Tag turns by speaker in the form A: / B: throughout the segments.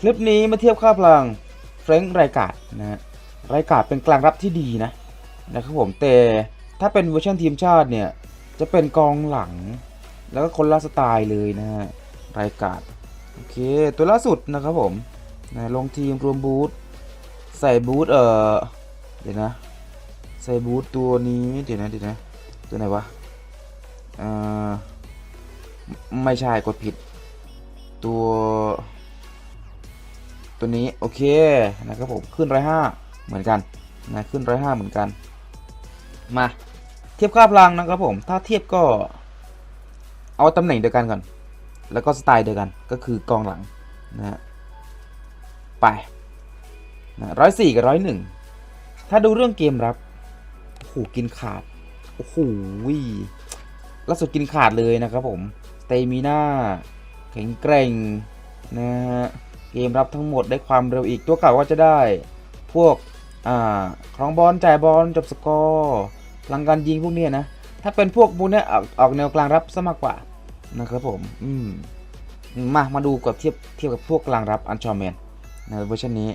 A: คลิปนี้มาเทียบค่าพลังเฟรงค์ไรกาดนะฮะไรกาดเป็นกลางรับที่ดีนะนะครับผมแต่ถ้าเป็นเวอร์ชันทีมชาติเนี่ยจะเป็นกองหลัง แล้วก็คนละสไตล์เลยนะฮะไรกาดโอเคตัวล่าสุดนะครับผมนะลงทีมรวมบูธใส่บูธเอ่อเดี๋ยวนะใส่บูธตัวนี้เดี๋ยวนะเดี๋ยวนะตัวไหนวะเอ่อไม่ใช่กดผิดตัว ตัวนี้โอเคนะครับผมขึ้นร้อยห้าเหมือนกันนะขึ้นร้อยห้าเหมือนกัน มาเทียบค่าพลังนะครับผมถ้าเทียบก็เอาตำแหน่งเดียวกันก่อน แล้วก็สไตล์เดียวกันก็คือกองหลังนะฮะไปนะร้อยสี่กับร้อยหนึ่งถ้าดูเรื่องเกมรับโอ้โหกินขาดโอ้โหล่าสุดกินขาดเลยนะครับผมสเตมิน่าแข็งแกร่งนะฮะ เกมรับทั้งหมดได้ความเร็วอีกตัวเก่าก็จะได้ พวกอ่าครองบอลจ่ายบอลจบสกอร์พลังการยิงพวกนี้นะ ถ้าเป็นพวกพวกเนี้ยออกออกแนวกลางรับซะมากกว่านะครับผมอืมมามาดูกับเทียบเทียบกับพวกกลางรับอันชอร์แมนในเวอร์ชันนี้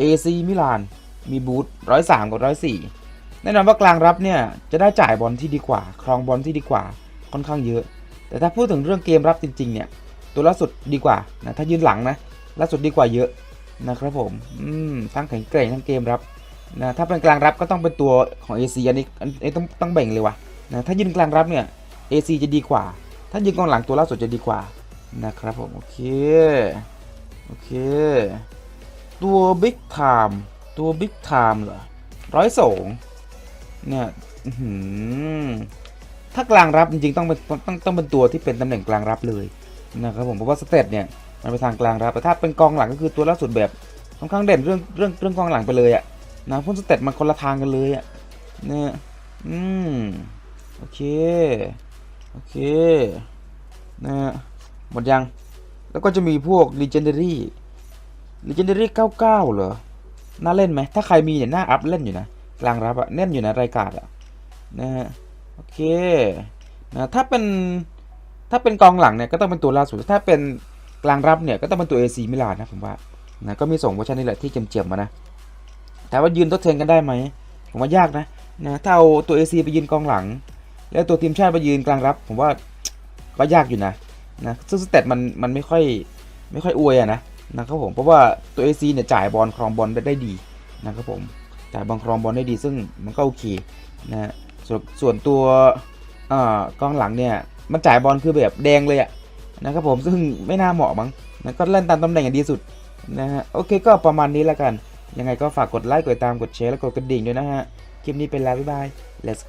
A: AC มิลานมีบูทร้อยสามกับร้อยสี่แน่นอนว่ากลางรับเนี่ยจะได้จ่ายบอลที่ดีกว่า ครองบอลที่ดีกว่าค่อนข้างเยอะ แต่ถ้าพูดถึงเรื่องเกมรับจริงๆเนี่ยตัวล่าสุดดีกว่านะถ้ายืนหลังนะ ล่าสุดดีกว่าเยอะนะครับผมอืมทั้งแข็งแกร่งทั้งเกมรับนะถ้าเป็นกลางรับก็ต้องเป็นตัวของ AC อันนี้อันนี้ต้องต้องแบ่งเลยว่ะนะถ้ายืนกลางรับเนี่ย AC จะดีกว่า ถ้ายืนกองหลังตัวล่าสุดจะดีกว่านะครับผมโอเคโอเค ตัว Big Time ตัว Big Time เหรอร้อยสองเนี่ยหือถ้ากลางรับจริงๆต้องเป็นต้องต้องเป็นตัวที่เป็นตำแหน่งกลางรับเลยนะครับผมเพราะว่าสเตตเนี่ย มันไปทางกลางครับแต่ถ้าเป็นกองหลังก็คือตัวล่าสุดแบบค่อนข้างเด่นเรื่องเรื่องเรื่องกองหลังไปเลยอะนะพราะสเตตมันคนละทางกันเลยอะเนี่ยอืมโอเคโอเคนะฮะหมดยัง แล้วก็จะมีพวก Legendary Legendary 99 เหรอ น่าเล่นไหม ถ้าใครมีเนี่ยน่าอัพเล่นอยู่นะ กลางรับอะแน่นอยู่นะรายการอะนะฮะ โอเค นะ ถ้าเป็น ถ้าเป็นกองหลังเนี่ยก็ต้องเป็นตัวล่าสุด ถ้าเป็น กลางรับเนี่ยก็ต้องเป็นตัว AC มิลานนะผมว่านะก็มีส่งเวอร์ชันนี้แหละที่เจียมๆมานะแต่ว่ายืนทดแทนกันได้ไหมผมว่ายากนะนะถ้าเอาตัว AC ไปยืนกองหลัง แล้วตัวทีมชาติไปยืนกลางรับ ผมว่าก็ยากอยู่นะนะซึ่งสเตตมันมันไม่ค่อยไม่ค่อยอวยอะนะนะครับผมเพราะว่าตัว AC เนี่ยจ่ายบอลครองบอลได้ได้ดีนะครับผมจ่ายบอลครองบอลได้ดี ซึ่งมันก็โอเคนะฮะส่วนส่วนตัวอ่ากองหลังเนี่ยมันจ่ายบอลคือแบบแดงเลยอะ นะครับผมซึ่งไม่น่าเหมาะมั้งนะก็เล่นตามตำแหน่งอย่างดีสุดนะฮะโอเคก็ประมาณนี้แล้วกัน ยังไงก็ฝากกดไลค์กดติดตามกดแชร์และกดกระดิ่งด้วยนะฮะ คลิปนี้เป็นแล้วบ๊ายบาย let's